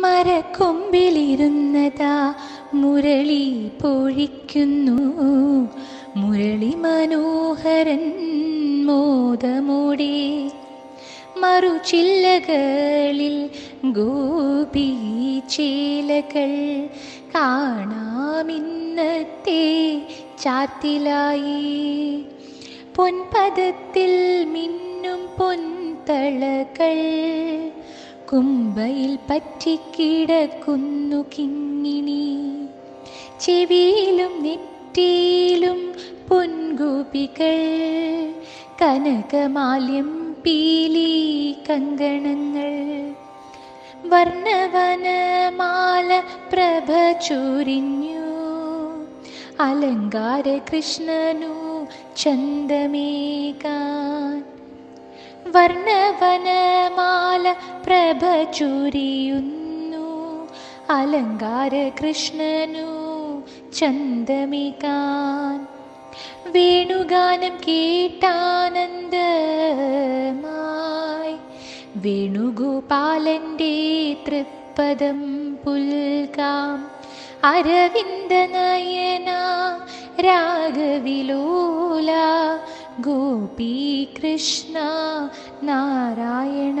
മരക്കൊമ്പിലിരുന്നതാ മുരളി പൊഴിക്കുന്നു. മുരളി മനോഹരൻ മോദമോടെ മറുചില്ലകളിൽ ഗോപി ചേലകൾ കാണാമിന്നത്തെ ചാത്തിലായി. പൊൻപദത്തിൽ മിന്നും പൊൻതളകൾ കുമ്പയിൽ പറ്റിക്കിടക്കുന്നു കിങ്ങിണി. ചെവിയിലും നെറ്റിയിലും പൊൻകുപികൾ കനകമാല്യം പീലി കങ്കണങ്ങൾ. വർണവനമാല പ്രഭ ചൊരിഞ്ഞു. അലങ്കാര കൃഷ്ണനു ചന്ദമേകാൻ. വർണവനമാല പ്രഭ ചുരിയുന്നു. അലങ്കാര കൃഷ്ണനു ചന്ദമികാൻ. വേണുഗാനം കേട്ടാനന്ദമായി. വേണുഗോപാലന്റെ തൃപ്പദം പുൽകാം. അരവിന്ദ നയന गोपीकृष्ण नारायण।